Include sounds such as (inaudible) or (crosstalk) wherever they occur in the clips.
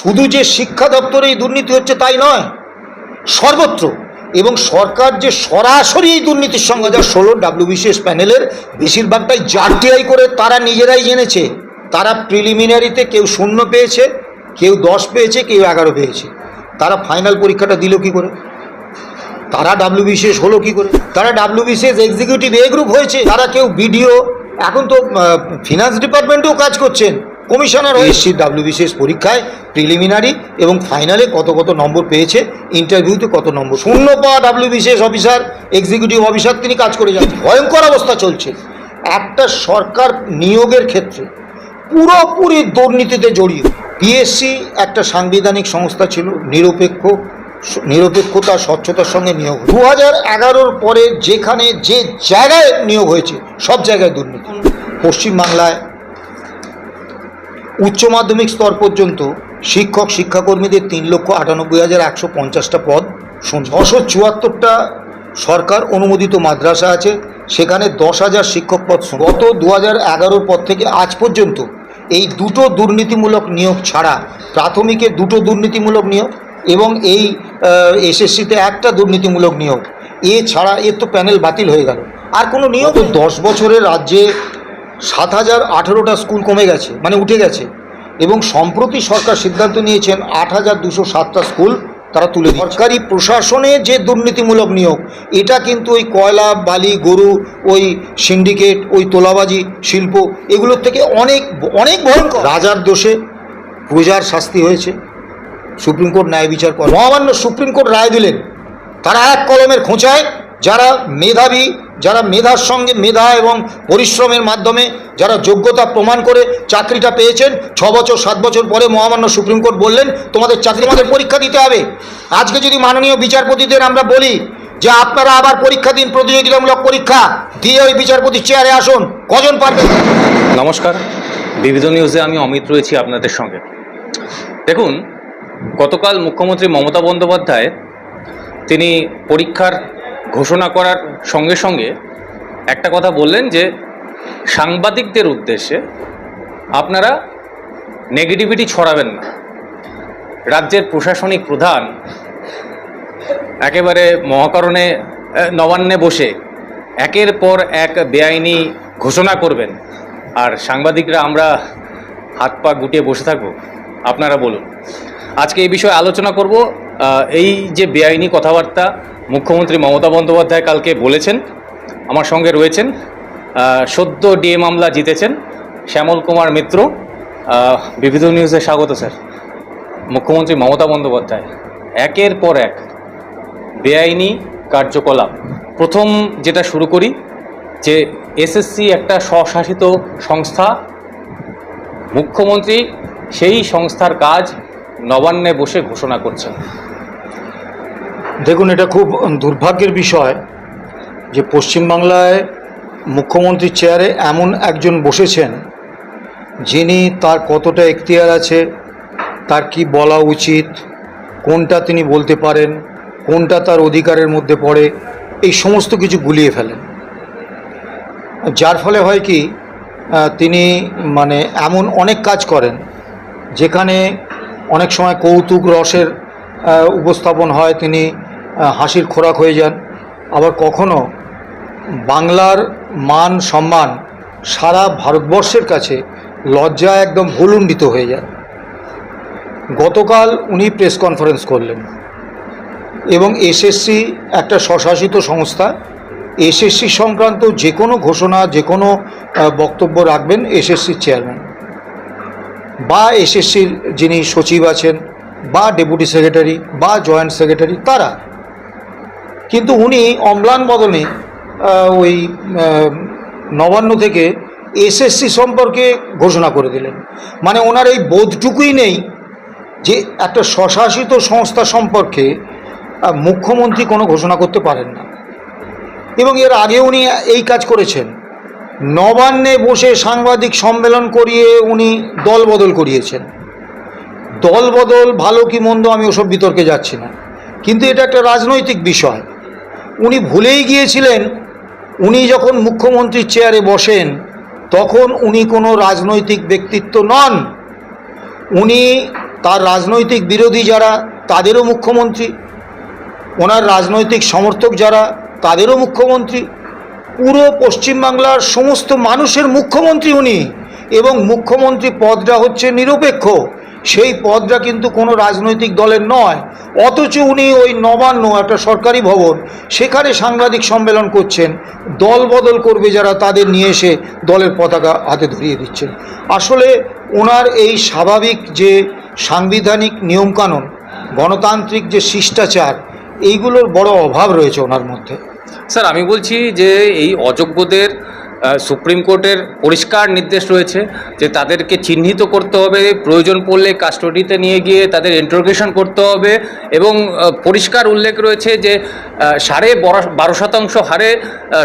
শুধু যে শিক্ষা দপ্তরে এই দুর্নীতি হচ্ছে তাই নয়, সর্বত্র এবং সরকার যে সরাসরি এই দুর্নীতির সঙ্গে যা ষোলো ডাব্লিউবিসিএস প্যানেলের বেশিরভাগটাই জারটিআই করে তারা নিজেরাই জেনেছে। তারা প্রিলিমিনারিতে কেউ শূন্য পেয়েছে, কেউ দশ পেয়েছে, কেউ এগারো পেয়েছে। তারা ফাইনাল পরীক্ষাটা দিল কি করে? তারা ডাব্লিউবিসিএস হলো কি করে? তারা ডাব্লিউবিসিএস এক্সিকিউটিভ এ গ্রুপ হয়েছে, তারা কেউ বিডিও, এখন তো ফিনান্স ডিপার্টমেন্টেও কাজ করছেন। কমিশনার হয়েছে ডাব্লিউবিসিএস পরীক্ষায় প্রিলিমিনারি এবং ফাইনালে কত কত নম্বর পেয়েছে, ইন্টারভিউতে কত নম্বর। শূন্য পাওয়া ডাব্লিউবিসিএস অফিসার, এক্সিকিউটিভ অফিসার, তিনি কাজ করে যাচ্ছেন। ভয়ঙ্কর অবস্থা চলছে। একটা সরকার নিয়োগের ক্ষেত্রে পুরোপুরি দুর্নীতিতে জড়িয়ে। পিএসসি একটা সাংবিধানিক সংস্থা ছিল, নিরপেক্ষ, নিরপেক্ষতা, স্বচ্ছতার সঙ্গে নিয়োগ দু হাজার এগারোর পরে যেখানে যে জায়গায় নিয়োগ হয়েছে, সব জায়গায় দুর্নীতি। পশ্চিমবাংলায় উচ্চ মাধ্যমিক স্তর পর্যন্ত শিক্ষক শিক্ষাকর্মীদের তিন লক্ষ আটানব্বই হাজার একশো পঞ্চাশটা পদ। ছশো চুয়াত্তরটা সরকার অনুমোদিত মাদ্রাসা আছে। সেখানে দশ হাজার শিক্ষক পদ গত দু হাজার এগারোর পর থেকে আজ পর্যন্ত এই দুটো দুর্নীতিমূলক নিয়োগ ছাড়া প্রাথমিকে দুটো দুর্নীতিমূলক নিয়োগ এবং এই এসএসসিতে একটা দুর্নীতিমূলক নিয়োগ। এ ছাড়া এর তো প্যানেল বাতিল হয়ে গেল। আর কোনো নিয়োগ দশ বছরের রাজ্যে সাত হাজার আঠেরোটা স্কুল কমে গেছে মানে উঠে গেছে। এবং সম্প্রতি সরকার সিদ্ধান্ত নিয়েছেন আট হাজার দুশো সাতটা স্কুল তারা তুলে সরকারি প্রশাসনে যে দুর্নীতিমূলক নিয়োগ, এটা কিন্তু ওই কয়লা, বালি, গরু, ওই সিন্ডিকেট, ওই তোলাবাজি, শিল্প, এগুলোর থেকে অনেক অনেক ভয়ঙ্কর। রাজার দোষে প্রজার শাস্তি হয়েছে। সুপ্রিম কোর্ট ন্যায় বিচার করে। মহামান্য সুপ্রিম কোর্ট রায় দিলেন, তারা এক কলমের খোঁচায় যারা মেধাবী যারা মেধার সঙ্গে মেধা এবং পরিশ্রমের মাধ্যমে যারা যোগ্যতা প্রমাণ করে চাকরিটা পেয়েছেন, ছ বছর, সাত বছর পরে মহামান্য সুপ্রিম কোর্ট বললেন, তোমাদের চাকরি আমাদের পরীক্ষা দিতে হবে। আজকে যদি মাননীয় বিচারপতিদের আমরা বলি যে, আপনারা আবার পরীক্ষা দিন, প্রতিযোগিতামূলক পরীক্ষা। দিয়ে ওই বিচারপতি চেয়ারে আসুন, কজন পারবেন? নমস্কার। বিবিধ নিউজে আমি অমিত রয়েছি আপনাদের সঙ্গে। দেখুন, গতকাল মুখ্যমন্ত্রী মমতা বন্দ্যোপাধ্যায় তিনি পরীক্ষার ঘোষণা করার সঙ্গে সঙ্গে একটা কথা বললেন যে সাংবাদিকদের উদ্দেশ্যে আপনারা নেগেটিভিটি ছড়াবেন না। রাজ্যের প্রশাসনিক প্রধান একেবারে মহাকরণে নবান্নে বসে একের পর এক বেআইনি ঘোষণা করবেন। আর সাংবাদিকরা আমরা হাত পা গুটিয়ে বসে থাকব। আপনারা বলুন। আজকে এই বিষয়ে আলোচনা করব। এই যে বেআইনি কথাবার্তা মুখ্যমন্ত্রী মমতা বন্দ্যোপাধ্যায় কালকে বলেছেন, আমার সঙ্গে রয়েছেন সদ্য ডিএ মামলা জিতেছেন শ্যামল কুমার মিত্র। বিবিধ নিউজে স্বাগত স্যার। মুখ্যমন্ত্রী মমতা বন্দ্যোপাধ্যায়, একের পর এক বেআইনি কার্যকলাপ। প্রথম যেটা শুরু করি, যে এসএসসি একটা স্বশাসিত সংস্থা, মুখ্যমন্ত্রী সেই সংস্থার কাজ নবান্নে বসে ঘোষণা করছেন। দেখুন, এটা খুব দুর্ভাগ্যের বিষয় যে পশ্চিমবাংলায় মুখ্যমন্ত্রীর চেয়ারে এমন একজন বসেছেন যিনি তার কতটা এখতিয়ার আছে, তার কি বলা উচিত, কোনটা তিনি বলতে পারেন, কোনটা তার অধিকারের মধ্যে পড়ে, এই সমস্ত কিছু গুলিয়ে ফেলেন। যার ফলে হয় কি তিনি মানে এমন অনেক কাজ করেন যেখানে অনেক সময় কৌতুক রসের উপস্থাপন হয়, তিনি হাসির খোরাক হয়ে যান। আবার কখনো বাংলার মান সম্মান সারা ভারতবর্ষের কাছে লজ্জা একদম ভুলুণ্ডিত হয়ে যান গতকাল উনি প্রেস কনফারেন্স করলেন এবং এসএসসি একটা স্বশাসিত সংস্থা। এসএসসি সংক্রান্ত যে কোনো ঘোষণা, যে কোনো বক্তব্য রাখবেন এসএসসির চেয়ারম্যান। বা এসএসসির যিনি সচিব আছেন, বা ডেপুটি সেক্রেটারি, বা জয়েন্ট সেক্রেটারি, তারা কিন্তু উনি অম্লান আহ, ওই নবান্ন থেকে এসএসসি সম্পর্কে ঘোষণা করে দিলেন। মানে ওনার এই বোধটুকুই নেই যে একটা স্বশাসিত সংস্থা সম্পর্কে মুখ্যমন্ত্রী কোনো ঘোষণা করতে পারেন না। এবং এর আগে উনি এই কাজ করেছেন। নবান্নে বসে সাংবাদিক সম্মেলন করিয়ে উনি দল বদল করিয়েছেন। দল বদল ভালো কি মন্দ আমি ওসব বিতর্কে যাচ্ছি না। কিন্তু এটা একটা রাজনৈতিক বিষয়। উনি ভুলেই গিয়েছিলেন, উনি যখন মুখ্যমন্ত্রীর চেয়ারে বসেন, তখন উনি কোনো রাজনৈতিক ব্যক্তিত্ব নন। উনি তার রাজনৈতিক বিরোধী যারা, তাদেরও মুখ্যমন্ত্রী। ওনার রাজনৈতিক সমর্থক যারা, তাদেরও মুখ্যমন্ত্রী। পুরো পশ্চিমবাংলার সমস্ত মানুষের মুখ্যমন্ত্রী উনি এবং মুখ্যমন্ত্রী পদটা হচ্ছে নিরপেক্ষ। সেই পদটা কিন্তু কোনো রাজনৈতিক দলের নয়। অথচ উনি ওই নবান্ন একটা সরকারি ভবন, সেখানে সাংবাদিক সম্মেলন করছেন। দল বদল করবে যারা তাদের নিয়ে এসে দলের পতাকা হাতে ধরিয়ে দিচ্ছেন। আসলে ওনার এই স্বাভাবিক যে সাংবিধানিক নিয়মকানুন, গণতান্ত্রিক যে শিষ্টাচার, এইগুলোর বড় অভাব রয়েছে ওনার মধ্যে। স্যার, আমি বলছি যে এই অযোগ্যদের সুপ্রিম কোর্টের পরিষ্কার নির্দেশ রয়েছে যে তাদেরকে চিহ্নিত করতে হবে, প্রয়োজন পড়লে কাস্টডিতে নিয়ে গিয়ে তাদের ইন্টারোগেশন করতে হবে এবং পরিষ্কার উল্লেখ রয়েছে যে সাড়ে বারো শতাংশ হারে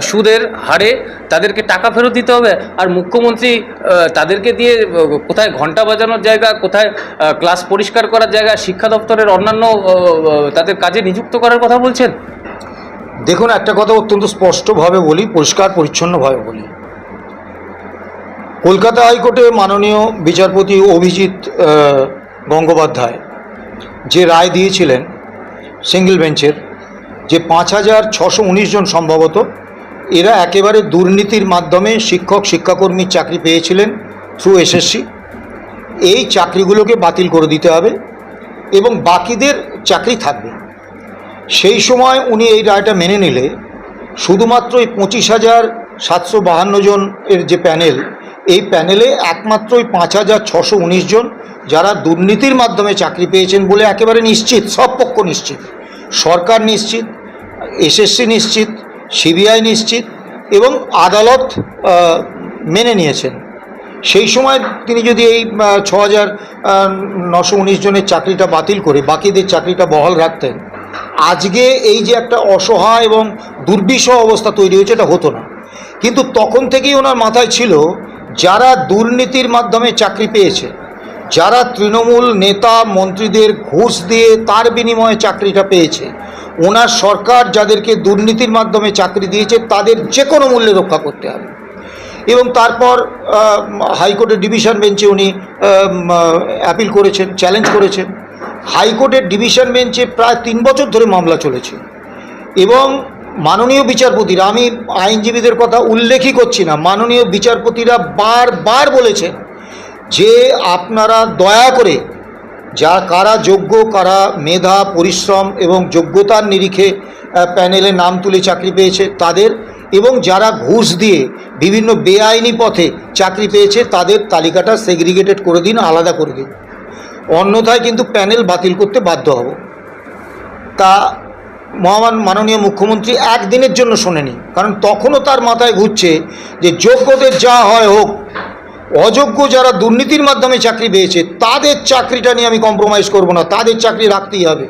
সুদের হারে তাদেরকে টাকা ফেরত দিতে হবে আর মুখ্যমন্ত্রী তাদেরকে দিয়ে কোথায় ঘণ্টা বাজানোর জায়গা, কোথায় ক্লাস পরিষ্কার করার জায়গা, শিক্ষা দপ্তরের অন্যান্য তাদের কাজে নিযুক্ত করার কথা বলছেন? দেখুন, একটা কথা অত্যন্ত স্পষ্টভাবে বলি, পরিষ্কার, পরিচ্ছন্নভাবে বলি। কলকাতা হাইকোর্টে মাননীয় বিচারপতি অভিজিৎ গঙ্গোপাধ্যায় যে রায় দিয়েছিলেন সিঙ্গেল বেঞ্চের, যে পাঁচ হাজার ছশো জন সম্ভবত, এরা একেবারে দুর্নীতির মাধ্যমে শিক্ষক শিক্ষাকর্মীর চাকরি পেয়েছিলেন থ্রু এসএসসি এই চাকরিগুলোকে বাতিল করে দিতে হবে এবং বাকিদের চাকরি থাকবে। সেই সময় উনি এই রায়টা মেনে নিলে শুধুমাত্র এই পঁচিশ হাজার সাতশো বাহান্ন জন এর যে প্যানেল, এই প্যানেলে একমাত্র ওই পাঁচ হাজার ছশো উনিশ জন যারা দুর্নীতির মাধ্যমে চাকরি পেয়েছেন বলে একেবারে নিশ্চিত, সব পক্ষ নিশ্চিত। সরকার নিশ্চিত, এসএসসি নিশ্চিত, সিবিআই নিশ্চিত এবং আদালত মেনে নিয়েছেন। সেই সময় তিনি যদি এই ছ হাজার নশো উনিশ জনের চাকরিটা বাতিল করে বাকিদের চাকরিটা বহাল রাখতেন আজকে এই যে একটা অসহায় এবং দুর্বিষহ অবস্থা তৈরি হয়েছে, এটা হতো না। কিন্তু তখন থেকেই ওনার মাথায় ছিল, যারা দুর্নীতির মাধ্যমে চাকরি পেয়েছে, যারা তৃণমূল নেতা, মন্ত্রীদের ঘুষ দিয়ে তার বিনিময়ে চাকরিটা পেয়েছে, ওনার সরকার যাদেরকে দুর্নীতির মাধ্যমে চাকরি দিয়েছে, তাদের যে কোনো মূল্যে রক্ষা করতে হবে। এবং তারপর হাইকোর্টের ডিভিশন বেঞ্চে উনি অ্যাপিল করেছেন চ্যালেঞ্জ করেছেন। হাইকোর্টের ডিভিশন বেঞ্চে প্রায় তিন বছর ধরে মামলা চলেছে। এবং মাননীয় বিচারপতিরা, আমি আইনজীবীদের কথা উল্লেখই করছি না, মাননীয় বিচারপতিরা বারবার বলেছেন যে আপনারা দয়া করে যা কারা যোগ্য, কারা মেধা, পরিশ্রম এবং যোগ্যতার নিরিখে প্যানেলে নাম তুলে চাকরি পেয়েছে তাদের এবং যারা ঘুষ দিয়ে বিভিন্ন বেআইনি পথে চাকরি পেয়েছে তাদের তালিকাটা সেগ্রিগেটেড করে দিন, আলাদা করে দিন। অন্যথায় কিন্তু প্যানেল বাতিল করতে বাধ্য হব। তা মহামান মাননীয় মুখ্যমন্ত্রী একদিনের জন্য শোনেনি, কারণ তখনও তার মাথায় ঘুরছে যে যোগ্যদের যা হয় হোক, অযোগ্য যারা দুর্নীতির মাধ্যমে চাকরি পেয়েছে, তাদের চাকরিটা নিয়ে আমি কম্প্রোমাইজ করব না, তাদের চাকরি রাখতেই হবে।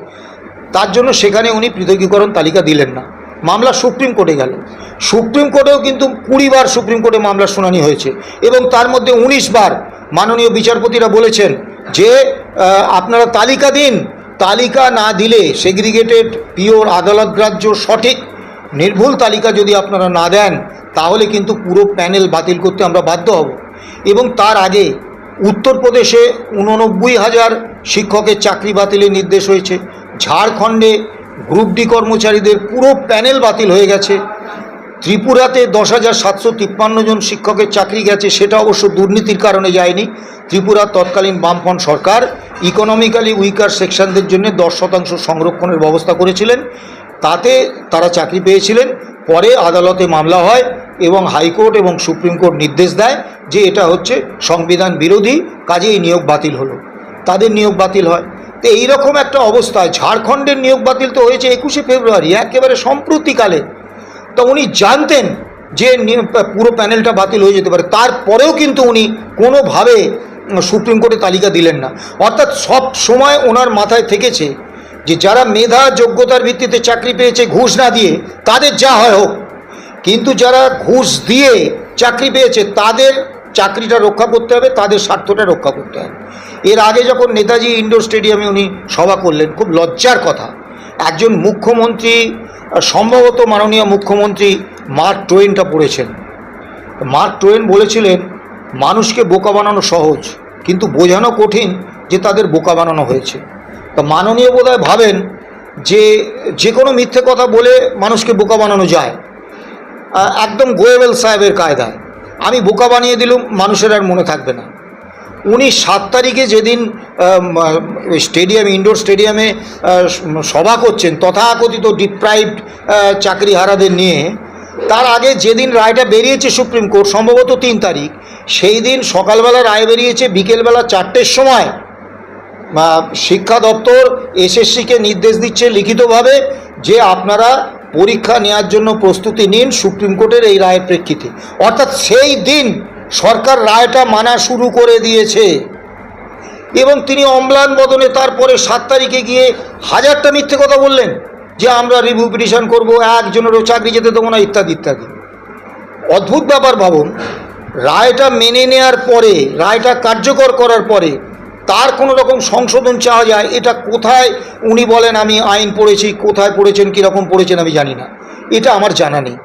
তার জন্য সেখানে উনি পৃথকীকরণ তালিকা দিলেন না। মামলা সুপ্রিম কোর্টে গেল। সুপ্রিম কোর্টেও কিন্তু কুড়ি বার সুপ্রিম কোর্টে মামলার শুনানি হয়েছে এবং তার মধ্যে উনিশ বার মাননীয় বিচারপতিরা বলেছেন যে আপনারা তালিকা দিন। তালিকা না দিলে সেগ্রিগেটেড পিওর আদালত গ্রাহ্য সঠিক, নির্ভুল তালিকা যদি আপনারা না দেন, তাহলে কিন্তু পুরো প্যানেল বাতিল করতে আমরা বাধ্য হব। এবং তার আগে উত্তরপ্রদেশে উননব্বই হাজার শিক্ষকের চাকরি বাতিলের নির্দেশ হয়েছে। ঝাড়খণ্ডে গ্রুপ ডি কর্মচারীদের পুরো প্যানেল বাতিল হয়ে গেছে। ত্রিপুরাতে দশ হাজার সাতশো তিপ্পান্ন জন শিক্ষকের চাকরি গেছে, সেটা অবশ্য দুর্নীতির কারণে যায়নি। ত্রিপুরার তৎকালীন বামফ্রন্ট সরকার ইকোনমিক্যালি উইকার সেকশনদের জন্য দশ শতাংশ সংরক্ষণের ব্যবস্থা করেছিলেন। তাতে তারা চাকরি পেয়েছিলেন। পরে আদালতে মামলা হয় এবং হাইকোর্ট এবং সুপ্রিম কোর্ট নির্দেশ দেয় যে এটা হচ্ছে সংবিধান বিরোধী কাজে এই নিয়োগ বাতিল হলো। তাদের নিয়োগ বাতিল হয়। তো এইরকম একটা অবস্থায় ঝাড়খণ্ডের নিয়োগ বাতিল তো হয়েছে একুশে ফেব্রুয়ারি, একেবারে সম্প্রতিকালে। তো উনি জানতেন যে পুরো প্যানেলটা বাতিল হয়ে যেতে পারে। তারপরেও কিন্তু উনি কোনোভাবে সুপ্রিম কোর্টে তালিকা দিলেন না। অর্থাৎ সব সময় ওনার মাথায় থেকেছে যে যারা মেধা, যোগ্যতার ভিত্তিতে চাকরি পেয়েছে ঘুষ না দিয়ে, তাদের যা হয় হোক। কিন্তু যারা ঘুষ দিয়ে চাকরি পেয়েছে, তাদের চাকরিটা রক্ষা করতে হবে, তাদের স্বার্থটা রক্ষা করতে হবে। এর আগে যখন নেতাজি ইন্ডোর স্টেডিয়ামে উনি সভা করলেন, খুব লজ্জার কথা। একজন মুখ্যমন্ত্রী সম্ভবত মাননীয় মুখ্যমন্ত্রী মার্ক টোয়েনটা পড়েছেন। মার্ক টোয়েন বলেছিলেন, মানুষকে বোকা বানানো সহজ, কিন্তু বোঝানো কঠিন যে তাদের বোকা বানানো হয়েছে। তা মাননীয় বোধহয় ভাবেন যে যে কোনো মিথ্যে কথা বলে মানুষকে বোকা বানানো যায়। একদম গোয়েবেল সাহেবের কায়দায়। আমি বোকা বানিয়ে দিলুম, মানুষের আর মনে থাকবে না। উনি সাত তারিখে যেদিন স্টেডিয়াম, ইনডোর স্টেডিয়ামে সভা করছেন, তথাকথিত ডিপ্রাইভড চাকরিহারাদের নিয়ে, তার আগে যেদিন রায়টা বেরিয়েছে সুপ্রিম কোর্ট, সম্ভবত তিন তারিখ, সেই দিন সকালবেলা রায় বেরিয়েছে বিকেলবেলা চারটের সময়। শিক্ষা দপ্তর এসএসসিকে নির্দেশ দিচ্ছে লিখিতভাবে যে আপনারা পরীক্ষা নেওয়ার জন্য প্রস্তুতি নিন সুপ্রিম কোর্টের এই রায়ের প্রেক্ষিতে। অর্থাৎ সেই দিন সরকার রায়টা মানা শুরু করে দিয়েছে। এবং তিনি অম্লান বদনে তারপরে সাত তারিখে গিয়ে হাজারটা মিথ্যে কথা বললেন যে আমরা রিভিউ পিটিশন করব, একজনেরও চাকরি যেতে দেবো না, ইত্যাদি ইত্যাদি। অদ্ভুত ব্যাপার, ভাবুন। রায়টা মেনে নেয়ার পরে, রায়টা কার্যকর করার পরে তার কোনো রকম সংশোধন চাওয়া যায়, এটা কোথায় উনি বলেন আমি আইন পড়েছি, কোথায় পড়েছেন, কীরকম পড়েছেন আমি জানি না। এটা আমার জানা নেই।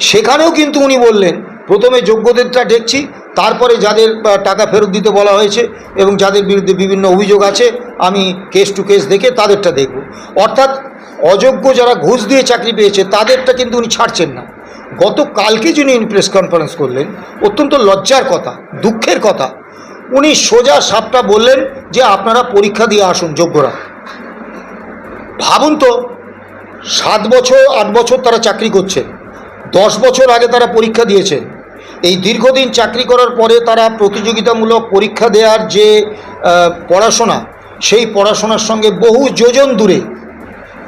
সেখানেও কিন্তু উনি বললেন প্রথমে যোগ্যদেরটা দেখছি, তারপরে যাদের টাকা ফেরত দিতে বলা হয়েছে এবং যাদের বিরুদ্ধে বিভিন্ন অভিযোগ আছে, আমি কেস টু কেস দেখে তাদেরটা দেখব। অর্থাৎ অযোগ্য যারা ঘুষ দিয়ে চাকরি পেয়েছে, তাদেরটা কিন্তু উনি ছাড়ছেন না। গত কালকে যিনি প্রেস কনফারেন্স করলেন, অত্যন্ত লজ্জার কথা, দুঃখের কথা, উনি সোজা সাপটা বললেন যে আপনারা পরীক্ষা দিয়ে আসুন যোগ্যরা। ভাবুন তো, সাত বছর, আট বছর তারা চাকরি করছে দশ বছর আগে তারা পরীক্ষা দিয়েছেন এই দীর্ঘদিন চাকরি করার পরে তারা প্রতিযোগিতামূলক পরীক্ষা দেওয়ার যে পড়াশোনা, সেই পড়াশোনার সঙ্গে বহু যোজন দূরে,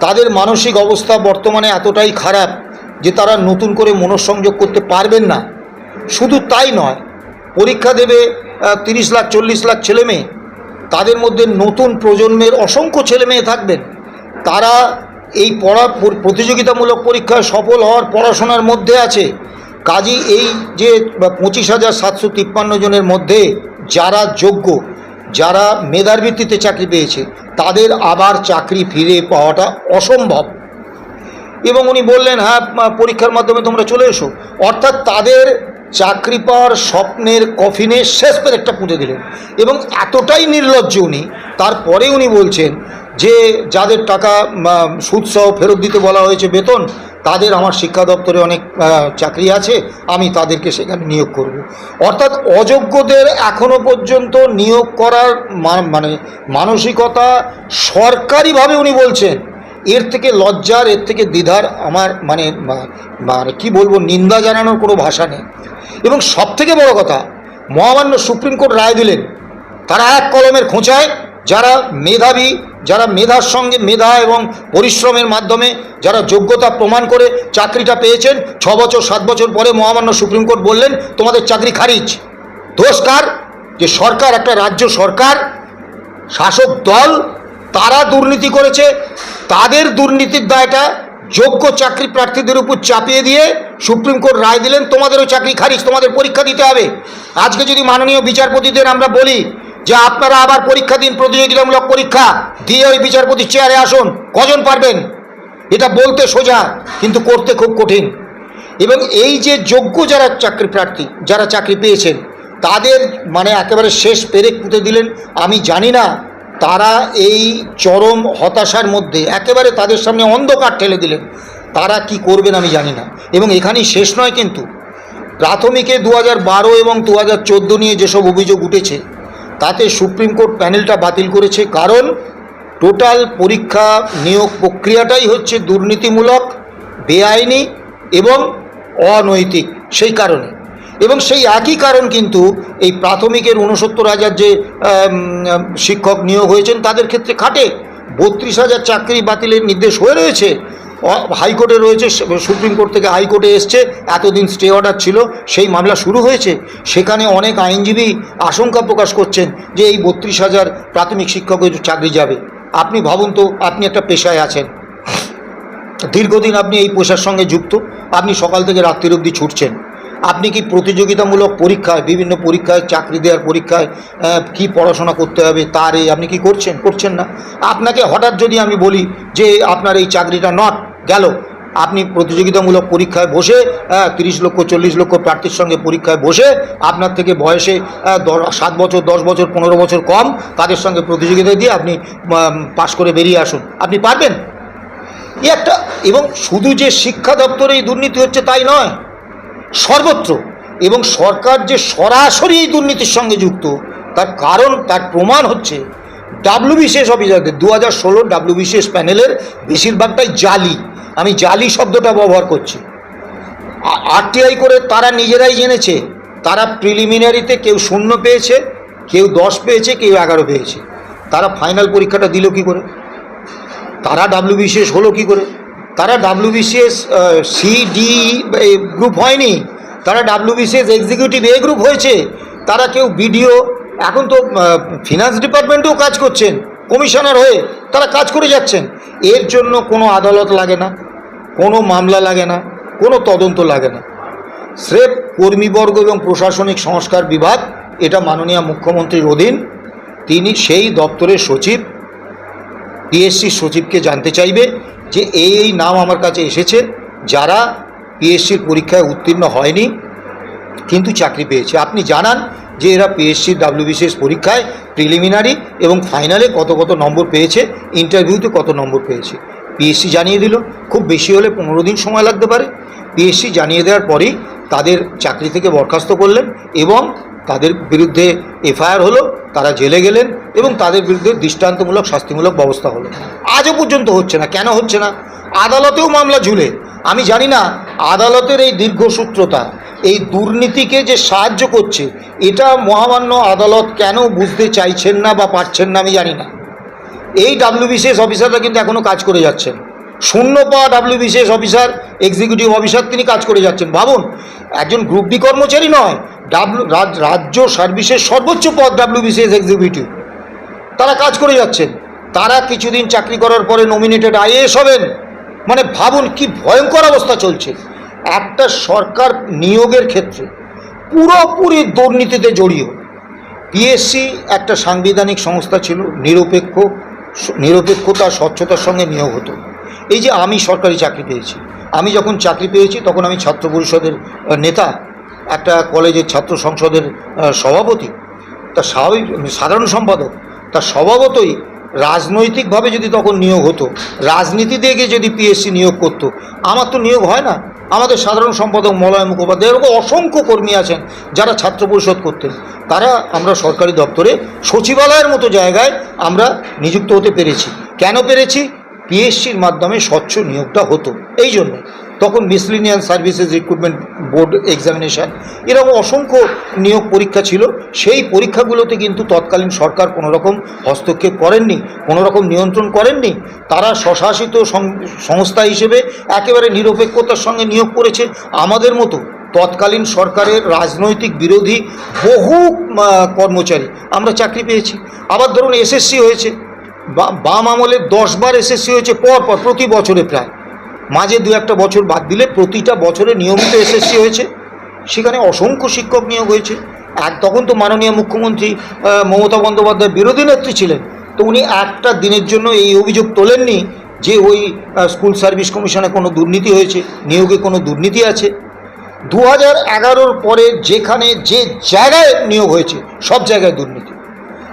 তাদের মানসিক অবস্থা বর্তমানে এতটাই খারাপ যে তারা নতুন করে মনঃসংযোগ করতে পারবেন না। শুধু তাই নয়, পরীক্ষা দেবে তিরিশ লাখ, চল্লিশ লাখ ছেলে মেয়ে, তাদের মধ্যে নতুন প্রজন্মের অসংখ্য ছেলে মেয়ে থাকবেন। তারা এই পড়া, প্রতিযোগিতামূলক পরীক্ষায় সফল হওয়ার পড়াশোনার মধ্যে আছে। কাজী এই যে পঁচিশ হাজার সাতশো তিপ্পান্ন জনের মধ্যে যারা যোগ্য, যারা মেধার ভিত্তিতে চাকরি পেয়েছে, তাদের আবার চাকরি ফিরে পাওয়াটা অসম্ভব। এবং উনি বললেন হ্যাঁ পরীক্ষার মাধ্যমে তোমরা চলে এসো। অর্থাৎ তাদের চাকরি পাওয়ার স্বপ্নের কফিনে শেষ পেরেকটা পুঁতে দিলেন। এবং এতটাই নির্লজ্জ উনি, তারপরে উনি বলছেন যে যাদের টাকা সুদসহ ফেরত দিতে বলা হয়েছে বেতন, তাদের আমার শিক্ষা দপ্তরে অনেক চাকরি আছে, আমি তাদেরকে সেখানে নিয়োগ করব। অর্থাৎ অযোগ্যদের এখনও পর্যন্ত নিয়োগ করার মানে মানসিকতা সরকারিভাবে উনি বলছেন। এর থেকে লজ্জার, এর থেকে দ্বিধার আমার মানে মানে কি বলব, নিন্দা জানানোর কোনো ভাষা নেই। এবং সব থেকে বড় কথা, মহামান্য সুপ্রিম কোর্ট রায় দিলেন, তারা এক কলমের খোঁচায় যারা মেধাবী, যারা মেধার সঙ্গে মেধা এবং পরিশ্রমের মাধ্যমে যারা যোগ্যতা প্রমাণ করে চাকরিটা পেয়েছেন, ছ বছর, সাত বছর পরে মহামান্য সুপ্রিম কোর্ট বললেন, তোমাদের চাকরি খারিজ। দোষ কার? যে সরকার, একটা রাজ্য সরকার, শাসক দল, তারা দুর্নীতি করেছে, তাদের দুর্নীতির দায়টা যোগ্য চাকরি প্রার্থীদের উপর চাপিয়ে দিয়ে সুপ্রিম কোর্ট রায় দিলেন, তোমাদেরও চাকরি খারিজ, তোমাদের পরীক্ষা দিতে হবে। আজকে যদি মাননীয় বিচারপতিদের আমরা বলি যে আপনারা আবার পরীক্ষা দিন, প্রতিযোগিতামূলক পরীক্ষা, দিয়ে ওই বিচারপতি চেয়ারে আসুন। কজন পারবেন? এটা বলতে সোজা, কিন্তু করতে খুব কঠিন। এবং এই যে যোগ্য যারা চাকরি প্রার্থী, যারা চাকরি পেয়েছেন, তাদের মানে একেবারে শেষ পেরেক পুঁতে দিলেন। আমি জানি না, তারা এই চরম হতাশার মধ্যে একেবারে তাদের সামনে অন্ধকার ঠেলে দিলেন। তারা কি করবেন আমি জানি না। এবং এখানেই শেষ নয় কিন্তু, প্রাথমিকে দু হাজার বারো এবং দু হাজার চোদ্দ নিয়ে যেসব অভিযোগ উঠেছে তাতে সুপ্রিম কোর্ট প্যানেলটা বাতিল করেছে, কারণ টোটাল পরীক্ষা নিয়োগ প্রক্রিয়াটাই হচ্ছে দুর্নীতিমূলক, বেআইনি এবং অনৈতিক সেই কারণে। এবং সেই একই কারণ কিন্তু এই প্রাথমিকের উনসত্তর হাজার যে শিক্ষক নিয়োগ হয়েছেন, তাদের ক্ষেত্রে খাটে বত্রিশ হাজার চাকরি বাতিলের নির্দেশ হয়ে রয়েছে। হাইকোর্টে রয়েছে সুপ্রিম কোর্ট থেকে হাইকোর্টে এসছে, এতদিন স্টে অর্ডার ছিল, সেই মামলা শুরু হয়েছে। সেখানে অনেক আইনজীবী আশঙ্কা প্রকাশ করছেন যে এই বত্রিশ হাজার প্রাথমিক শিক্ষকের চাকরি যাবে। আপনি ভাবুন তো, আপনি একটা পেশায় আছেন। দীর্ঘদিন আপনি এই পেশার সঙ্গে যুক্ত, আপনি সকাল থেকে রাত্রির অবধি ছুটছেন। আপনি কি প্রতিযোগিতামূলক পরীক্ষায়, বিভিন্ন পরীক্ষায়, চাকরি দেওয়ার পরীক্ষায় কি পড়াশোনা করতে হবে, তার এই আপনি কি করছেন? করছেন না। আপনাকে হঠাৎ যদি আমি বলি যে আপনার এই চাকরিটা নট গেল। আপনি প্রতিযোগিতামূলক পরীক্ষায় বসে তিরিশ লক্ষ, চল্লিশ লক্ষ প্রার্থীর সঙ্গে পরীক্ষায় বসে আপনার থেকে বয়সে সাত বছর, দশ বছর, পনেরো বছর কম তাদের সঙ্গে প্রতিযোগিতা দিয়ে আপনি পাশ করে বেরিয়ে আসুন। আপনি পারবেন? এ একটা, এবং শুধু যে শিক্ষা দপ্তরে এই দুর্নীতি হচ্ছে তাই নয়, সর্বত্র। এবং সরকার যে সরাসরি এই দুর্নীতির সঙ্গে যুক্ত, তার কারণ, তার প্রমাণ হচ্ছে ডাব্লিউবিসিএস অফিসারদের দু হাজার ষোলো ডাব্লিউবিসিএস প্যানেলের বেশিরভাগটাই জালি। আমি জালি শব্দটা ব্যবহার করছি। আরটিআই করে তারা নিজেরাই জেনেছে। তারা প্রিলিমিনারিতে কেউ শূন্য পেয়েছে, কেউ দশ পেয়েছে, কেউ এগারো পেয়েছে। তারা ফাইনাল পরীক্ষাটা দিল কি করে? তারা ডাব্লিউবিসিএস হলো কি করে? তারা ডাব্লিউবিসিএস সি ডি গ্রুপ হয়নি। তারা ডাব্লিউবিসিএস এক্সিকিউটিভ এ গ্রুপ হয়েছে। তারা কেউ বিডিও এখন তো ফিনান্স ডিপার্টমেন্টেও কাজ করছেন কমিশনার হয়ে তারা কাজ করে যাচ্ছেন। এর জন্য কোনো আদালত লাগে না, কোনো মামলা লাগে না, কোনো তদন্ত লাগে না। স্রেফ কর্মীবর্গ এবং প্রশাসনিক সংস্কার বিভাগ, এটা মাননীয় মুখ্যমন্ত্রীর অধীন, তিনি সেই দপ্তরের সচিব পিএসসির সচিবকে জানতে চাইবে যে এই এই নাম আমার কাছে এসেছে, যারা পিএসসির পরীক্ষায় উত্তীর্ণ হয়নি, কিন্তু চাকরি পেয়েছে। আপনি জানান যে এরা পিএসসি ডাব্লিউবিসিএস পরীক্ষায় প্রিলিমিনারি এবং ফাইনালে কত কত নম্বর পেয়েছে ইন্টারভিউতে কত নম্বর পেয়েছে। পিএসসি জানিয়ে দিল, খুব বেশি হলে পনেরো দিন সময় লাগতে পারে। পিএসসি জানিয়ে দেওয়ার পরেই তাদের চাকরি থেকে বরখাস্ত করলেন এবং তাদের বিরুদ্ধে এফআইআর হলো, তারা জেলে গেলেন এবং তাদের বিরুদ্ধে দৃষ্টান্তমূলক শাস্তিমূলক ব্যবস্থা হলো। আজও পর্যন্ত হচ্ছে না, কেন হচ্ছে না? আদালতেও মামলা ঝুলে। আমি জানি না আদালতের এই দীর্ঘসূত্রতা এই দুর্নীতিকে যে সাহায্য করছে, এটা মহামান্য আদালত কেন বুঝতে চাইছেন না বা পারছেন না আমি জানি না। এই ডাব্লিউবিসিএস অফিসাররা কিন্তু এখনও কাজ করে যাচ্ছেন। শূন্য পাওয়া ডাব্লিউবিসিএস অফিসার, এক্সিকিউটিভ অফিসার তিনি কাজ করে যাচ্ছেন। ভাবুন, একজন গ্রুপ ডি কর্মচারী নয়, ডাব্লু রাজ্য সার্ভিসের সর্বোচ্চ পদ ডাব্লিউবিসিএস এক্সিকিউটিভ। তারা কাজ করে যাচ্ছেন। তারা কিছুদিন চাকরি করার পরে নমিনেটেড আইএএস হবেন। মানে ভাবুন কি ভয়ঙ্কর অবস্থা চলছে। একটা সরকার নিয়োগের ক্ষেত্রে পুরোপুরি দুর্নীতিতে জড়িয়ে। পিএসসি একটা সাংবিধানিক সংস্থা ছিল, নিরপেক্ষ, নিরপেক্ষতা, স্বচ্ছতার সঙ্গে নিয়োগ হতো। এই যে আমি সরকারি চাকরি পেয়েছি, আমি যখন চাকরি পেয়েছি তখন আমি ছাত্র পরিষদের নেতা, একটা কলেজের ছাত্র সংসদের সভাপতি, তা স্বাভাবিক, সাধারণ সম্পাদক, তা স্বভাবতই রাজনৈতিকভাবে যদি তখন নিয়োগ হতো, রাজনীতি থেকে যদি পিএসসি নিয়োগ করতো, আমার তো নিয়োগ হয় না। আমাদের সাধারণ সম্পাদক মলয় মুখোপাধ্যায় এরকম অসংখ্য কর্মী আছেন যারা ছাত্র পরিষদ করতেন। তারা আমরা সরকারি দপ্তরে সচিবালয়ের মতো জায়গায় আমরা নিযুক্ত হতে পেরেছি। কেন পেরেছি? পিএসসির মাধ্যমে স্বচ্ছ নিয়োগটা হতো। এই জন্য। তখন miscellaneous services recruitment board examination এরকম অসংখ্য নিয়োগ পরীক্ষা ছিল। সেই পরীক্ষাগুলোতে কিন্তু তৎকালীন সরকার কোনো রকম হস্তক্ষেপ করেননি কোনো রকম নিয়ন্ত্রণ করেননি। তারা স্বশাসিত সংস্থা হিসেবে একেবারে নিরপেক্ষতার সঙ্গে নিয়োগ করেছে। আমাদের মতো তৎকালীন সরকারের রাজনৈতিক বিরোধী বহু কর্মচারী আমরা চাকরি পেয়েছি। আবার ধরুন এসএসসি হয়েছে বাম আমলে দশবার এসএসসি হয়েছে পর পর প্রতি বছরে প্রায়। মাঝে দু একটা বছর বাদ দিলে প্রতিটা বছরে নিয়মিত এসএসসি হয়েছে। সেখানে অসংখ্য শিক্ষক নিয়োগ হয়েছে। এক তখন তো মাননীয় মুখ্যমন্ত্রী মমতা বন্দ্যোপাধ্যায় বিরোধী নেত্রী ছিলেন। তো উনি একটা দিনের জন্য এই অভিযোগ তোলেননি যে ওই স্কুল সার্ভিস কমিশনে কোনো দুর্নীতি হয়েছে, নিয়োগে কোনো দুর্নীতি আছে। দু হাজার পরে যেখানে যে জায়গায় নিয়োগ হয়েছে, সব জায়গায় দুর্নীতি।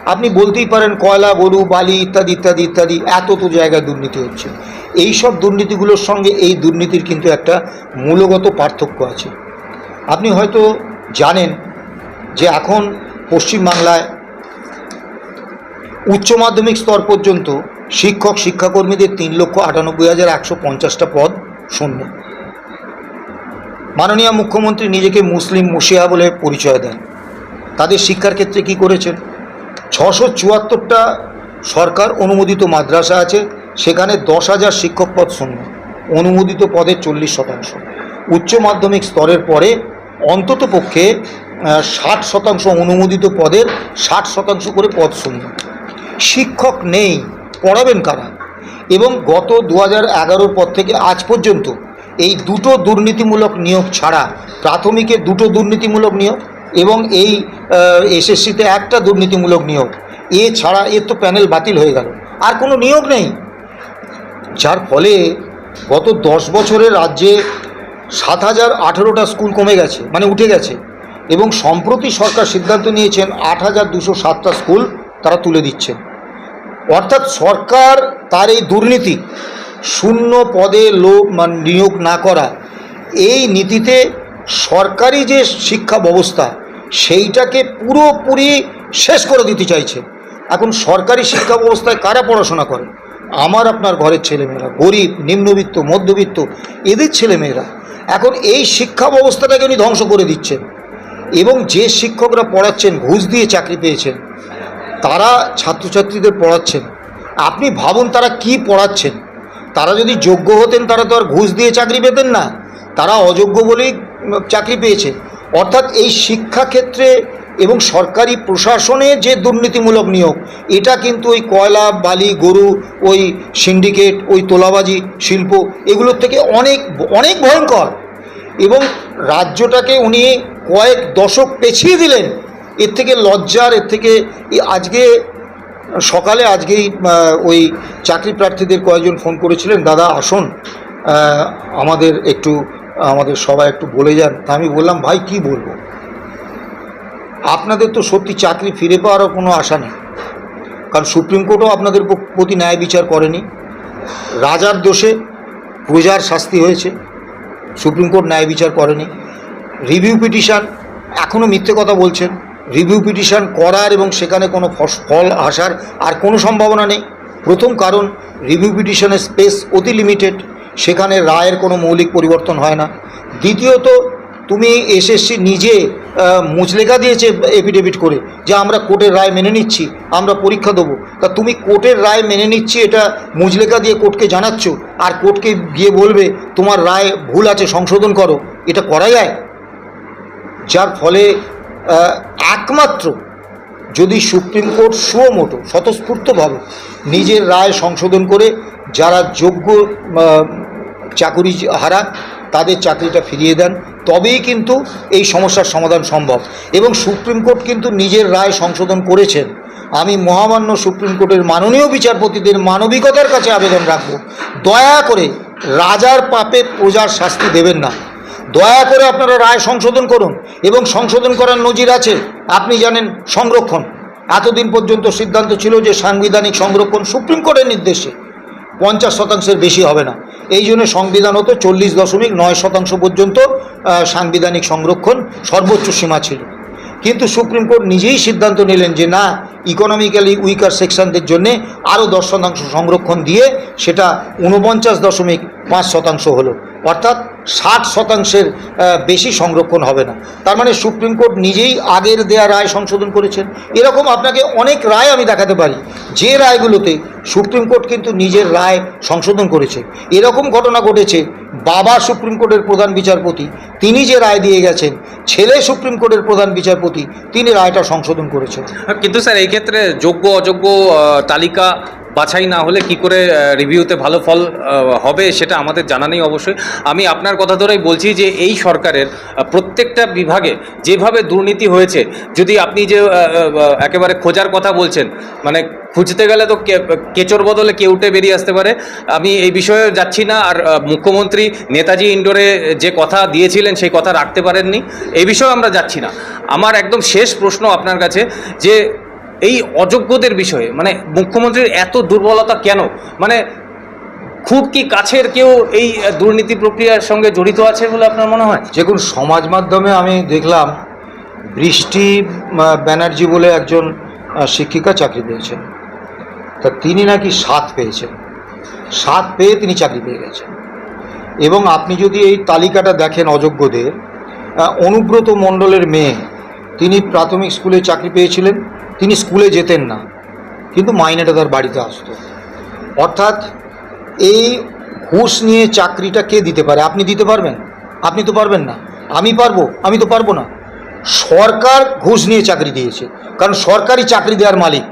আপনি বলতেই পারেন কয়লা, গরু, বালি ইত্যাদি ইত্যাদি ইত্যাদি, এত তো জায়গায় দুর্নীতি হচ্ছে। এই সব দুর্নীতিগুলোর সঙ্গে এই দুর্নীতির কিন্তু একটা মূলগত পার্থক্য আছে। আপনি হয়তো জানেন যে এখন পশ্চিমবাংলায় উচ্চ মাধ্যমিক স্তর পর্যন্ত শিক্ষক, শিক্ষাকর্মীদের তিন লক্ষ আটানব্বই হাজার একশো পঞ্চাশটা পদ শূন্য। মাননীয় মুখ্যমন্ত্রী নিজেকে মুসলিম মসিহা বলে পরিচয় দেন। তাদের শিক্ষার ক্ষেত্রে কি করেছেন? ছশো চুয়াত্তরটা সরকার অনুমোদিত মাদ্রাসা আছে, সেখানে দশ হাজার শিক্ষক পদ শূন্য, অনুমোদিত পদের চল্লিশ শতাংশ। উচ্চ মাধ্যমিক স্তরের পরে অন্তত পক্ষে ষাট শতাংশ অনুমোদিত পদের ষাট শতাংশ করে পদ শূন্য। শিক্ষক নেই, পড়াবেন কারা? এবং গত দু হাজার পর থেকে আজ পর্যন্ত এই দুটো দুর্নীতিমূলক নিয়োগ ছাড়া প্রাথমিকে দুটো দুর্নীতিমূলক নিয়োগ এবং এই এসএসসিতে একটা দুর্নীতিমূলক নিয়োগ। এ ছাড়া এর তো প্যানেল বাতিল হয়ে গেল। আর কোনো নিয়োগ নেই। যার ফলে গত দশ বছরে রাজ্যে সাত হাজার আঠেরোটা স্কুল কমে গেছে মানে উঠে গেছে। এবং সম্প্রতি সরকার সিদ্ধান্ত নিয়েছেন আট হাজার দুশো সাতটা স্কুল তারা তুলে দিচ্ছেন অর্থাৎ সরকার তার এই দুর্নীতি, শূন্য পদে লোক নিয়োগ না করা, এই নীতিতে সরকারি যে শিক্ষা ব্যবস্থা সেইটাকে পুরোপুরি শেষ করে দিতে চাইছে। এখন সরকারি শিক্ষা ব্যবস্থায় কারা পড়াশোনা করে? আমার আপনার ঘরের ছেলেমেয়েরা, গরিব, নিম্নবিত্ত, মধ্যবিত্ত, এদের ছেলেমেয়েরা। এখন এই শিক্ষা ব্যবস্থাটাকে উনি ধ্বংস করে দিচ্ছেন। এবং যে শিক্ষকরা পড়াচ্ছেন, ঘুষ দিয়ে চাকরি পেয়েছেন, তারা ছাত্রছাত্রীদের পড়াচ্ছেন। আপনি ভাবুন তারা কি পড়াচ্ছেন। তারা যদি যোগ্য হতেন, তারা তো আর ঘুষ দিয়ে চাকরি পেতেন না। তারা অযোগ্য বলেই চাকরি পেয়েছে। অর্থাৎ এই শিক্ষাক্ষেত্রে এবং সরকারি প্রশাসনে যে দুর্নীতিমূলক নিয়োগ, এটা কিন্তু ওই কয়লা, বালি, গরু, ওই সিন্ডিকেট, ওই তোলাবাজি, শিল্প, এগুলোর থেকে অনেক অনেক ভয়ঙ্কর। এবং রাজ্যটাকে উনি কয়েক দশক পেছিয়ে দিলেন। এর থেকে লজ্জার, এর থেকে আজকে, সকালে আজকেই ওই চাকরি প্রার্থীদের কয়েকজন ফোন করেছিলেন, দাদা, আসুন আমাদের একটু আমাদের সবাই একটু বলে যান। তা আমি বললাম, ভাই, কি বলব? আপনাদের তো সত্যি চাকরি ফিরে পাওয়ারও কোনো আশা নেই। কারণ সুপ্রিম কোর্টও আপনাদের প্রতি ন্যায় বিচার করেনি। রাজার দোষে প্রজার শাস্তি হয়েছে। সুপ্রিম কোর্ট ন্যায় বিচার করেনি। রিভিউ পিটিশান এখনও মিথ্যে কথা বলছেন। রিভিউ পিটিশান করার এবং সেখানে কোনো ফল আসার আর কোনো সম্ভাবনা নেই। প্রথম কারণ, রিভিউ পিটিশনের স্পেস অতি লিমিটেড সেখানে রায়ের কোনো মৌলিক পরিবর্তন হয় না। দ্বিতীয়ত, তুমি এসএসসি নিজে মুচলেখা দিয়েছে এফিডেভিট করে যে আমরা কোর্টের রায় মেনে নিচ্ছি, আমরা পরীক্ষা দেবো। তা তুমি কোর্টের রায় মেনে নিচ্ছি, এটা মুচলেখা দিয়ে কোর্টকে জানাচ্ছ, আর কোর্টকে গিয়ে বলবে, তোমার রায় ভুল আছে, সংশোধন করো। এটা করা যায়? যার ফলে একমাত্র যদি সুপ্রিম কোর্ট সুমোটো, স্বতঃস্ফূর্তভাবে নিজের রায় সংশোধন করে, যারা যোগ্য চাকুরি হারা, তাদের চাকরিটা ফিরিয়ে দেন। তবেই কিন্তু এই সমস্যার সমাধান সম্ভব। এবং সুপ্রিম কোর্ট কিন্তু নিজের রায় সংশোধন করেছেন। আমি মহামান্য সুপ্রিম কোর্টের মাননীয় বিচারপতিদের মানবিকতার কাছে আবেদন রাখব। দয়া করে রাজার পাপে প্রজার শাস্তি দেবেন না। দয়া করে আপনারা রায় সংশোধন করুন এবং সংশোধন করার নজির আছে। আপনি জানেন, সংরক্ষণ। এতদিন পর্যন্ত সিদ্ধান্ত ছিল যে সাংবিধানিক সংরক্ষণ সুপ্রিম কোর্টের নির্দেশে। পঞ্চাশ শতাংশের বেশি হবে না। এই জন্য সংবিধানত চল্লিশ দশমিক নয় শতাংশ পর্যন্ত সাংবিধানিক সংরক্ষণ সর্বোচ্চ সীমা ছিল। কিন্তু সুপ্রিম কোর্ট নিজেই সিদ্ধান্ত নিলেন যে না ইকোনমিক্যালি উইকার সেকশনদের জন্যে আরও দশ শতাংশ সংরক্ষণ দিয়ে সেটা উনপঞ্চাশ দশমিক পাঁচ শতাংশ হলো। অর্থাৎ ষাট শতাংশের বেশি সংরক্ষণ হবে না। তার মানে সুপ্রিম কোর্ট নিজেই আগের দেয়া রায় সংশোধন করেছেন। এরকম আপনাকে অনেক রায় আমি দেখাতে পারি। যে রায়গুলোতে সুপ্রিম কোর্ট কিন্তু নিজের রায় সংশোধন করেছে। এরকম ঘটনা ঘটেছে বাবা সুপ্রিম কোর্টের প্রধান বিচারপতি, তিনি যে রায় দিয়ে গেছেন, ছেলে সুপ্রিম কোর্টের প্রধান বিচারপতি, তিনি রায়টা সংশোধন করেছেন। কিন্তু স্যার, এই ক্ষেত্রে যোগ্য অযোগ্য তালিকা বাছাই না হলে কি করে রিভিউতে ভালো ফল হবে সেটা আমাদের জানা নেই অবশ্যই। আমি আপনার কথা ধরেই বলছি যে এই সরকারের প্রত্যেকটা বিভাগে যেভাবে দুর্নীতি হয়েছে, যদি আপনি যে একেবারে খোঁজার কথা বলছেন মানে খুঁজতে গেলে তো কেচোর বদলে কেউটে বেরিয়ে আসতে পারে। আমি এই বিষয়ে যাচ্ছি না, আর মুখ্যমন্ত্রী নেতাজি ইন্ডোরে যে কথা দিয়েছিলেন সেই কথা রাখতে পারেননি। এই বিষয়ে আমরা যাচ্ছি না। আমার একদম শেষ প্রশ্ন আপনার কাছে, যে এই অযোগ্যদের বিষয়ে মানে মুখ্যমন্ত্রীর এত দুর্বলতা কেন? মানে খুব কি কাছের কেউ এই দুর্নীতি প্রক্রিয়ার সঙ্গে জড়িত আছে বলে আপনার মনে হয়? দেখুন, সমাজ মাধ্যমে আমি দেখলাম বৃষ্টি ব্যানার্জি বলে একজন শিক্ষিকা চাকরি পেয়েছেন। তা তিনি নাকি সাত পেয়েছেন। সাত পেয়ে তিনি চাকরি পেয়ে গেছেন। এবং আপনি যদি এই তালিকাটা দেখেন অযোগ্যদের অনুব্রত মণ্ডলের মেয়ে তিনি প্রাথমিক স্কুলে চাকরি পেয়েছিলেন, তিনি স্কুলে যেতেন না, কিন্তু মাইনেটা তার বাড়িতে আসতো। অর্থাৎ এই ঘুষ নিয়ে চাকরিটা কে দিতে পারে? আপনি দিতে পারবেন? আপনি তো পারবেন না। আমি পারব? আমি তো পারব না। সরকার ঘুষ নিয়ে চাকরি দিয়েছে, কারণ সরকারি চাকরি দেওয়ার মালিক।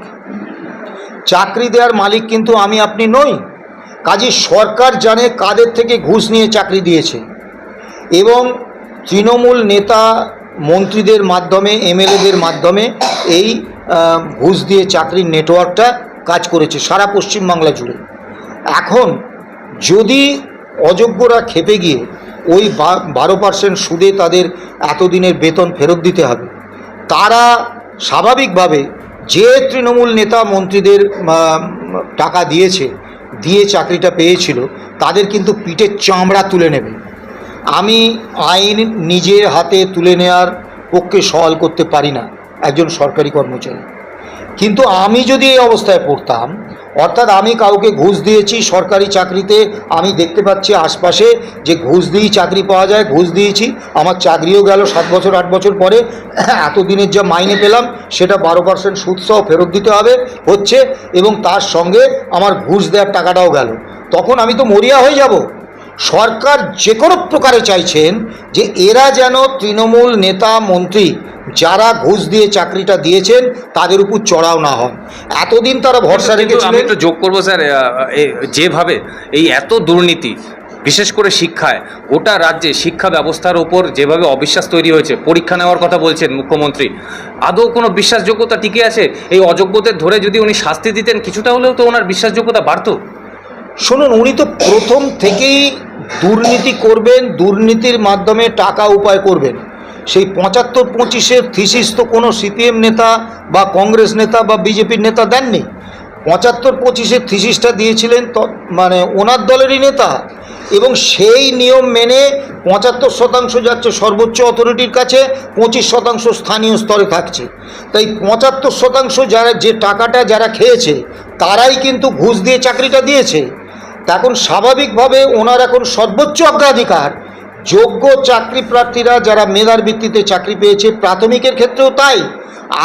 চাকরি দেওয়ার মালিক কিন্তু আমি, আপনি নই। কাজে সরকার জানে কাদের থেকে ঘুষ নিয়ে চাকরি দিয়েছে। এবং তৃণমূল নেতা মন্ত্রীদের মাধ্যমে, এমএলএদের মাধ্যমে এই ঘুষ দিয়ে চাকরির নেটওয়ার্কটা কাজ করেছে সারা পশ্চিমবাংলা জুড়ে। এখন যদি অযোগ্যরা খেপে গিয়ে ওই বারো পার্সেন্ট সুদে তাদের এতদিনের বেতন ফেরত দিতে হবে, তারা স্বাভাবিকভাবে যে তৃণমূল নেতা মন্ত্রীদের টাকা দিয়েছে, দিয়ে চাকরিটা পেয়েছিল, তাদের কিন্তু পিঠের চামড়া তুলে নেবে। আমি আইন নিজের হাতে তুলে নেওয়ার পক্ষে সওয়াল করতে পারি না, একজন সরকারি কর্মচারী। কিন্তু আমি যদি এই অবস্থায় পড়তাম, অর্থাৎ আমি কাউকে ঘুষ দিয়েছি সরকারি চাকরিতে, আমি দেখতে পাচ্ছি আশপাশে যে ঘুষ দিয়েই চাকরি পাওয়া যায়, ঘুষ দিয়েছি, আমার চাকরিও গেল সাত বছর, আট বছর পরে, (clears throat) এতদিনের যা মাইনে পেলাম, সেটা বারো পার্সেন্ট সুদসহ ফেরত দিতে হবে, হচ্ছে, এবং তার সঙ্গে আমার ঘুষ দেওয়ার টাকাটাও গেল। তখন আমি তো মরিয়া হয়ে যাব। সরকার যে কোনো প্রকারে চাইছেন যে এরা যেন তৃণমূল নেতা মন্ত্রী যারা ঘুষ দিয়ে চাকরিটা দিয়েছেন তাদের উপর চড়াও না হন। এতদিন তারা ভরসা কিন্তু আমি একটু যোগ করব স্যার যেভাবে এই এত দুর্নীতি বিশেষ করে শিক্ষায় গোটা রাজ্যে শিক্ষা ব্যবস্থার ওপর যেভাবে অবিশ্বাস তৈরি হয়েছে পরীক্ষা নেওয়ার কথা বলছেন মুখ্যমন্ত্রী আদৌ কোনো বিশ্বাসযোগ্যতা টিকে আছে? এই অযোগ্যদের ধরে যদি উনি শাস্তি দিতেন কিছুটা হলেও তো ওনার বিশ্বাসযোগ্যতা বাড়তো। শুনুন, উনি তো প্রথম থেকেই দুর্নীতি করবেন, দুর্নীতির মাধ্যমে টাকা উপায় করবেন। সেই পঁচাত্তর পঁচিশের থিসিস তো কোনো সিপিএম নেতা বা কংগ্রেস নেতা বা বিজেপির নেতা দেননি। পঁচাত্তর পঁচিশের থিসিসটা দিয়েছিলেন মানে ওনার দলেরই নেতা। এবং সেই নিয়ম মেনে পঁচাত্তর শতাংশ যাচ্ছে সর্বোচ্চ অথরিটির কাছে, পঁচিশ শতাংশ স্থানীয় স্তরে থাকছে। তাই পঁচাত্তর শতাংশ যারা, যে টাকাটা যারা খেয়েছে, তারাই কিন্তু ঘুষ দিয়ে চাকরিটা দিয়েছে। এখন স্বাভাবিকভাবে ওনার এখন সর্বোচ্চ অগ্রাধিকার। যোগ্য চাকরি প্রার্থীরা যারা মেধার ভিত্তিতে চাকরি পেয়েছে, প্রাথমিকের ক্ষেত্রেও তাই।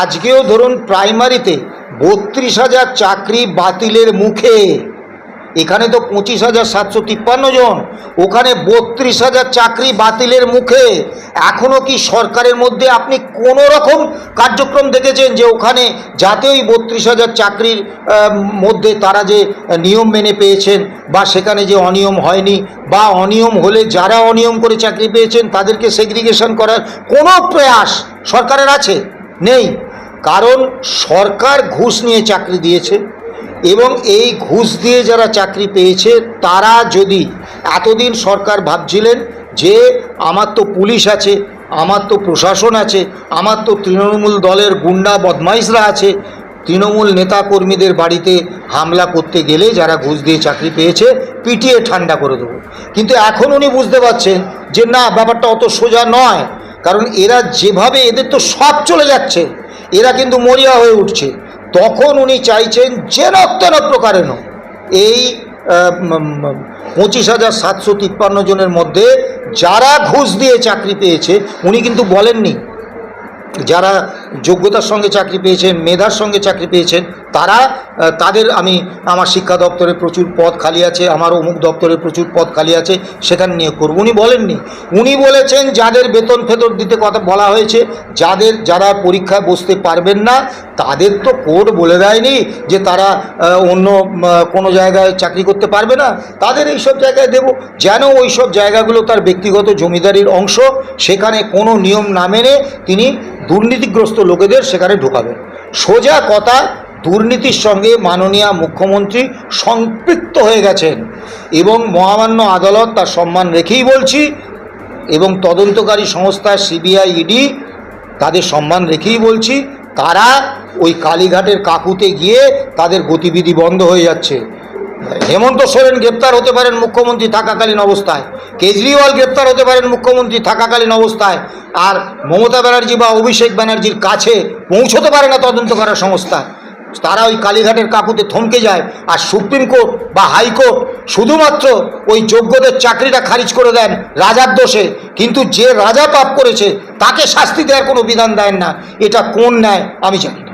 আজকেও ধরুন প্রাইমারিতে বত্রিশ হাজার চাকরি বাতিলের মুখে। এখানে তো পঁচিশ হাজার সাতশো তিপ্পান্ন জন, ওখানে বত্রিশ হাজার চাকরি বাতিলের মুখে। এখনও কি সরকারের মধ্যে আপনি কোনো রকম কার্যক্রম দেখেছেন যে ওখানে যাতে ওই বত্রিশ হাজার চাকরির মধ্যে তারা যে নিয়ম মেনে পেয়েছেন বা সেখানে যে অনিয়ম হয়নি বা অনিয়ম হলে যারা অনিয়ম করে চাকরি পেয়েছেন তাদেরকে সেগ্রিগেশন করার কোনো প্রয়াস সরকারের আছে? নেই। কারণ সরকার ঘুষ নিয়ে চাকরি দিয়েছে। এবং এই ঘুষ দিয়ে যারা চাকরি পেয়েছে, তারা যদি এতদিন সরকার ভাবছিলেন যে আমার তো পুলিশ আছে, আমার তো প্রশাসন আছে, আমার তো তৃণমূল দলের গুন্ডা বদমাইশরা আছে, তৃণমূল নেতা কর্মীদের বাড়িতে হামলা করতে গেলে যারা ঘুষ দিয়ে চাকরি পেয়েছে, পিটিয়ে ঠান্ডা করে দেবো। কিন্তু এখন উনি বুঝতে পারছেন যে না, ব্যাপারটা অত সোজা নয়। কারণ এরা যেভাবে, এদের তো সব চলে যাচ্ছে। এরা কিন্তু মরিয়া হয়ে উঠছে। তখন উনি চাইছেন যেন তেন প্রকারেণ। এই পঁচিশ হাজার সাতশো তিপ্পান্ন জনের মধ্যে যারা ঘুষ দিয়ে চাকরি পেয়েছে, উনি কিন্তু বলেননি। যারা যোগ্যতার সঙ্গে চাকরি পেয়েছেন, মেধার সঙ্গে চাকরি পেয়েছেন, তারা তাদের আমি, আমার শিক্ষা দপ্তরে প্রচুর পদ খালি আছে, আমার অমুক দপ্তরে প্রচুর পদ খালি আছে, সেখানে নিয়োগ করব। উনি বলেননি। উনি বলেছেন, যাদের বেতন ফেতন দিতে কথা বলা হয়েছে, যাদের, যারা পরীক্ষায় বসতে পারবেন না, তাদের তো কোর্ট বলে দেয়নি যে তারা অন্য কোনো জায়গায় চাকরি করতে পারবে না। তাদের এই সব জায়গায় দেব। যেন ওই সব জায়গাগুলো তার ব্যক্তিগত জমিদারির অংশ, সেখানে কোনো নিয়ম না মেনে তিনি দুর্নীতিগ্রস্ত লোকেদের সেখানে ঢোকাবেন সোজা কথা, দুর্নীতির সঙ্গে মাননীয় মুখ্যমন্ত্রী সম্পৃক্ত হয়ে গেছেন এবং মহামান্য আদালত তার সম্মান রেখেই বলছি এবং তদন্তকারী সংস্থা সিবিআই ইডি তাদের সম্মান রেখেই বলছি, তারা ওই কালীঘাটের কাকুতে গিয়ে তাদের গতিবিধি বন্ধ হয়ে যাচ্ছে। হেমন্ত সোরেন গ্রেপ্তার হতে পারেন মুখ্যমন্ত্রী থাকাকালীন অবস্থায়। কেজরিওয়াল গ্রেপ্তার হতে পারেন মুখ্যমন্ত্রী থাকাকালীন অবস্থায়। আর মমতা ব্যানার্জি বা অভিষেক ব্যানার্জির কাছে পৌঁছতে পারে না তদন্ত করা সংস্থা। তারা ওই কালীঘাটের কাকুতে থমকে যায় আর সুপ্রিম কোর্ট বা হাইকোর্ট শুধুমাত্র ওই যোগ্যদের চাকরিটা খারিজ করে দেন রাজার দোষে। কিন্তু যে রাজা পাপ করেছে, তাকে শাস্তি দেওয়ার কোনো বিধান দেন না। এটা কোন ন্যায় আমি জানি